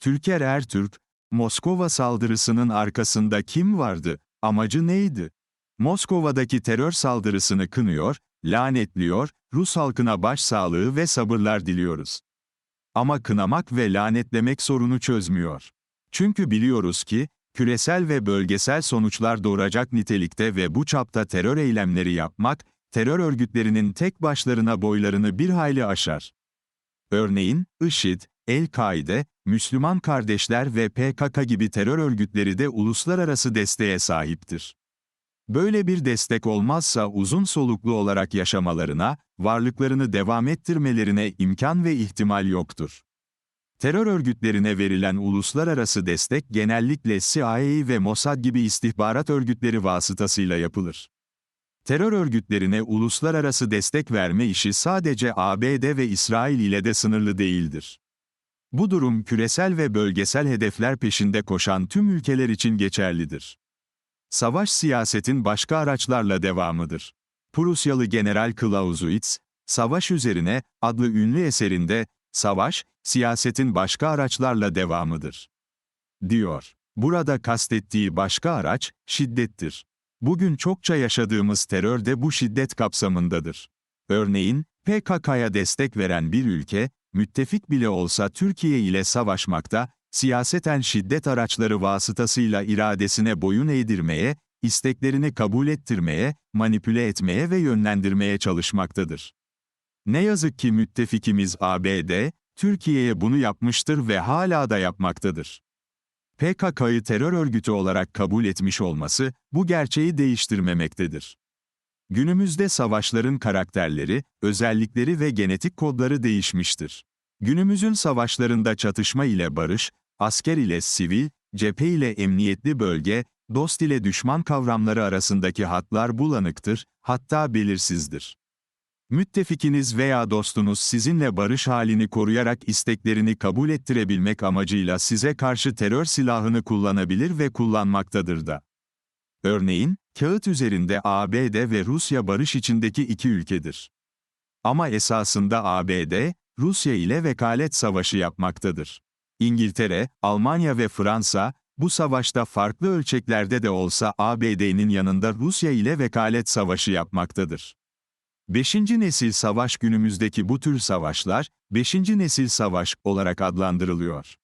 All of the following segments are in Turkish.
Türker Ertürk, Moskova saldırısının arkasında kim vardı, amacı neydi? Moskova'daki terör saldırısını kınıyor, lanetliyor, Rus halkına başsağlığı ve sabırlar diliyoruz. Ama kınamak ve lanetlemek sorunu çözmüyor. Çünkü biliyoruz ki, küresel ve bölgesel sonuçlar doğuracak nitelikte ve bu çapta terör eylemleri yapmak, terör örgütlerinin tek başlarına boylarını bir hayli aşar. Örneğin, IŞİD, El-Kaide, Müslüman Kardeşler ve PKK gibi terör örgütleri de uluslararası desteğe sahiptir. Böyle bir destek olmazsa uzun soluklu olarak yaşamalarına, varlıklarını devam ettirmelerine imkan ve ihtimal yoktur. Terör örgütlerine verilen uluslararası destek genellikle CIA ve Mossad gibi istihbarat örgütleri vasıtasıyla yapılır. Terör örgütlerine uluslararası destek verme işi sadece ABD ve İsrail ile de sınırlı değildir. Bu durum küresel ve bölgesel hedefler peşinde koşan tüm ülkeler için geçerlidir. Savaş siyasetin başka araçlarla devamıdır. Prusyalı General Clausewitz, Savaş Üzerine adlı ünlü eserinde, savaş, siyasetin başka araçlarla devamıdır. Diyor. Burada kastettiği başka araç, şiddettir. Bugün çokça yaşadığımız terör de bu şiddet kapsamındadır. Örneğin, PKK'ya destek veren bir ülke, müttefik bile olsa Türkiye ile savaşmakta, siyaseten şiddet araçları vasıtasıyla iradesine boyun eğdirmeye, isteklerini kabul ettirmeye, manipüle etmeye ve yönlendirmeye çalışmaktadır. Ne yazık ki müttefikimiz ABD, Türkiye'ye bunu yapmıştır ve hala da yapmaktadır. PKK'yı terör örgütü olarak kabul etmiş olması, bu gerçeği değiştirmemektedir. Günümüzde savaşların karakterleri, özellikleri ve genetik kodları değişmiştir. Günümüzün savaşlarında çatışma ile barış, asker ile sivil, cephe ile emniyetli bölge, dost ile düşman kavramları arasındaki hatlar bulanıktır, hatta belirsizdir. Müttefikiniz veya dostunuz sizinle barış halini koruyarak isteklerini kabul ettirebilmek amacıyla size karşı terör silahını kullanabilir ve kullanmaktadır da. Örneğin, kağıt üzerinde ABD ve Rusya barış içindeki iki ülkedir. Ama esasında ABD, Rusya ile vekalet savaşı yapmaktadır. İngiltere, Almanya ve Fransa, bu savaşta farklı ölçeklerde de olsa ABD'nin yanında Rusya ile vekalet savaşı yapmaktadır. Beşinci nesil savaş günümüzdeki bu tür savaşlar, beşinci nesil savaş olarak adlandırılıyor.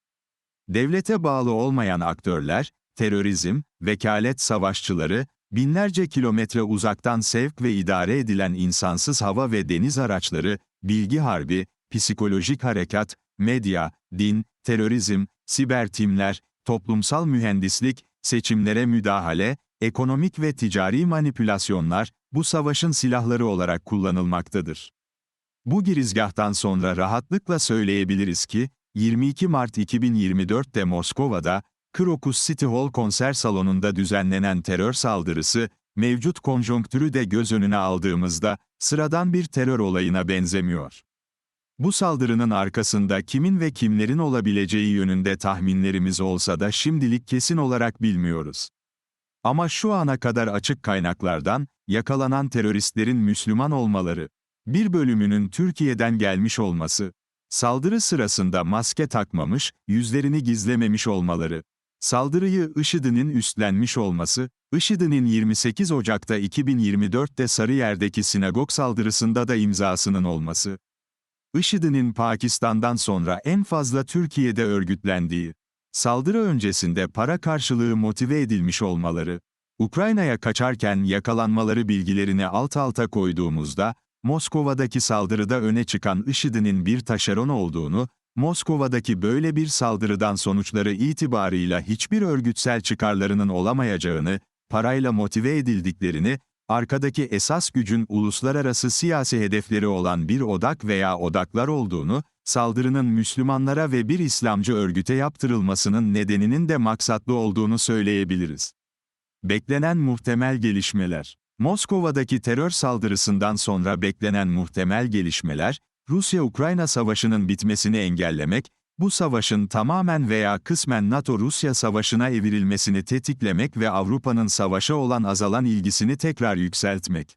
Devlete bağlı olmayan aktörler, terörizm, vekalet savaşçıları, binlerce kilometre uzaktan sevk ve idare edilen insansız hava ve deniz araçları, bilgi harbi, psikolojik harekat, medya, din, terörizm, siber timler, toplumsal mühendislik, seçimlere müdahale, ekonomik ve ticari manipülasyonlar, bu savaşın silahları olarak kullanılmaktadır. Bu girizgahtan sonra rahatlıkla söyleyebiliriz ki, 22 Mart 2024'te Moskova'da, Krokus City Hall konser salonunda düzenlenen terör saldırısı, mevcut konjonktürü de göz önüne aldığımızda, sıradan bir terör olayına benzemiyor. Bu saldırının arkasında kimin ve kimlerin olabileceği yönünde tahminlerimiz olsa da şimdilik kesin olarak bilmiyoruz. Ama şu ana kadar açık kaynaklardan, yakalanan teröristlerin Müslüman olmaları, bir bölümünün Türkiye'den gelmiş olması, saldırı sırasında maske takmamış, yüzlerini gizlememiş olmaları, saldırıyı IŞİD'in üstlenmiş olması, IŞİD'in 28 Ocak'ta 2024'te Sarıyer'deki sinagog saldırısında da imzasının olması, IŞİD'in Pakistan'dan sonra en fazla Türkiye'de örgütlendiği, saldırı öncesinde para karşılığı motive edilmiş olmaları, Ukrayna'ya kaçarken yakalanmaları bilgilerini alt alta koyduğumuzda, Moskova'daki saldırıda öne çıkan IŞİD'in bir taşeron olduğunu, Moskova'daki böyle bir saldırıdan sonuçları itibarıyla hiçbir örgütsel çıkarlarının olamayacağını, parayla motive edildiklerini, arkadaki esas gücün uluslararası siyasi hedefleri olan bir odak veya odaklar olduğunu, saldırının Müslümanlara ve bir İslamcı örgüte yaptırılmasının nedeninin de maksatlı olduğunu söyleyebiliriz. Beklenen muhtemel gelişmeler Moskova'daki terör saldırısından sonra beklenen muhtemel gelişmeler, Rusya-Ukrayna savaşının bitmesini engellemek, bu savaşın tamamen veya kısmen NATO-Rusya savaşına evrilmesini tetiklemek ve Avrupa'nın savaşa olan azalan ilgisini tekrar yükseltmek.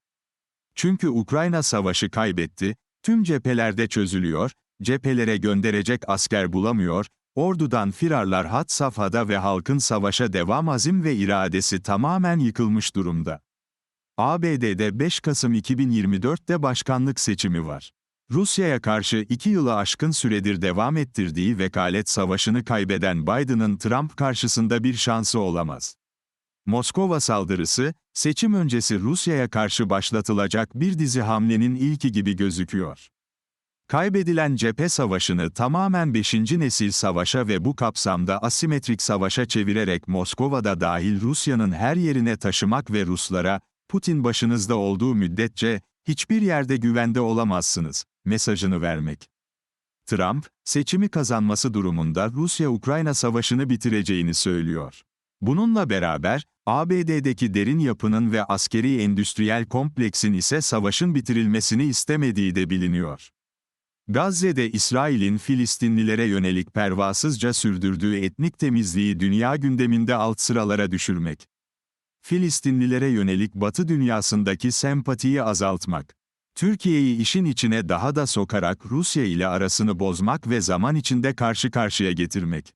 Çünkü Ukrayna savaşı kaybetti, tüm cephelerde çözülüyor, cephelere gönderecek asker bulamıyor, ordudan firarlar had safhada ve halkın savaşa devam azim ve iradesi tamamen yıkılmış durumda. ABD'de 5 Kasım 2024'te başkanlık seçimi var. Rusya'ya karşı iki yılı aşkın süredir devam ettirdiği vekalet savaşını kaybeden Biden'ın Trump karşısında bir şansı olamaz. Moskova saldırısı, seçim öncesi Rusya'ya karşı başlatılacak bir dizi hamlenin ilki gibi gözüküyor. Kaybedilen cephe savaşını tamamen 5. nesil savaşa ve bu kapsamda asimetrik savaşa çevirerek Moskova'da dahil Rusya'nın her yerine taşımak ve Ruslara, Putin başınızda olduğu müddetçe, hiçbir yerde güvende olamazsınız, mesajını vermek. Trump, seçimi kazanması durumunda Rusya-Ukrayna savaşını bitireceğini söylüyor. Bununla beraber, ABD'deki derin yapının ve askeri endüstriyel kompleksin ise savaşın bitirilmesini istemediği de biliniyor. Gazze'de İsrail'in Filistinlilere yönelik pervasızca sürdürdüğü etnik temizliği dünya gündeminde alt sıralara düşürmek. Filistinlilere yönelik Batı dünyasındaki sempatiyi azaltmak. Türkiye'yi işin içine daha da sokarak Rusya ile arasını bozmak ve zaman içinde karşı karşıya getirmek.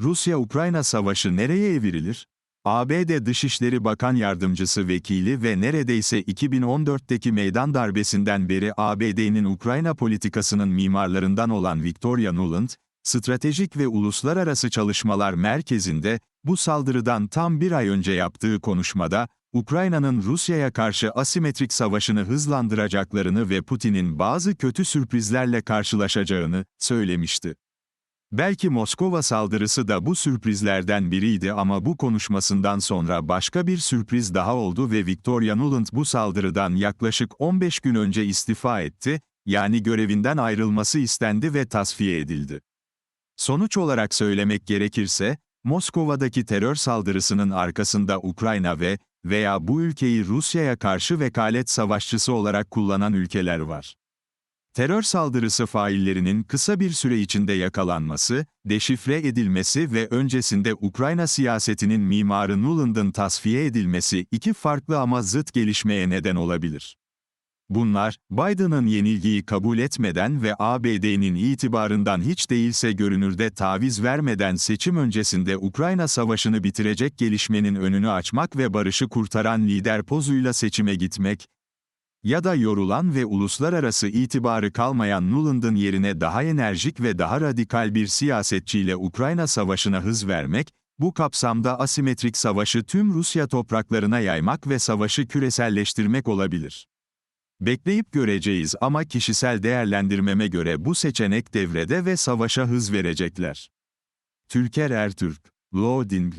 Rusya-Ukrayna savaşı nereye evrilir? ABD Dışişleri Bakan Yardımcısı Vekili ve neredeyse 2014'teki meydan darbesinden beri ABD'nin Ukrayna politikasının mimarlarından olan Victoria Nuland, Stratejik ve Uluslararası Çalışmalar Merkezi'nde, bu saldırıdan tam bir ay önce yaptığı konuşmada, Ukrayna'nın Rusya'ya karşı asimetrik savaşını hızlandıracaklarını ve Putin'in bazı kötü sürprizlerle karşılaşacağını söylemişti. Belki Moskova saldırısı da bu sürprizlerden biriydi ama bu konuşmasından sonra başka bir sürpriz daha oldu ve Victoria Nuland bu saldırıdan yaklaşık 15 gün önce istifa etti, yani görevinden ayrılması istendi ve tasfiye edildi. Sonuç olarak söylemek gerekirse, Moskova'daki terör saldırısının arkasında Ukrayna ve veya bu ülkeyi Rusya'ya karşı vekalet savaşçısı olarak kullanan ülkeler var. Terör saldırısı faillerinin kısa bir süre içinde yakalanması, deşifre edilmesi ve öncesinde Ukrayna siyasetinin mimarı Nuland'ın tasfiye edilmesi iki farklı ama zıt gelişmeye neden olabilir. Bunlar, Biden'ın yenilgiyi kabul etmeden ve ABD'nin itibarından hiç değilse görünürde taviz vermeden seçim öncesinde Ukrayna savaşını bitirecek gelişmenin önünü açmak ve barışı kurtaran lider pozuyla seçime gitmek, ya da yorulan ve uluslararası itibarı kalmayan Nuland'ın yerine daha enerjik ve daha radikal bir siyasetçiyle Ukrayna savaşına hız vermek, bu kapsamda asimetrik savaşı tüm Rusya topraklarına yaymak ve savaşı küreselleştirmek olabilir. Bekleyip göreceğiz ama kişisel değerlendirmeme göre bu seçenek devrede ve savaşa hız verecekler. Türker Ertürk, Loading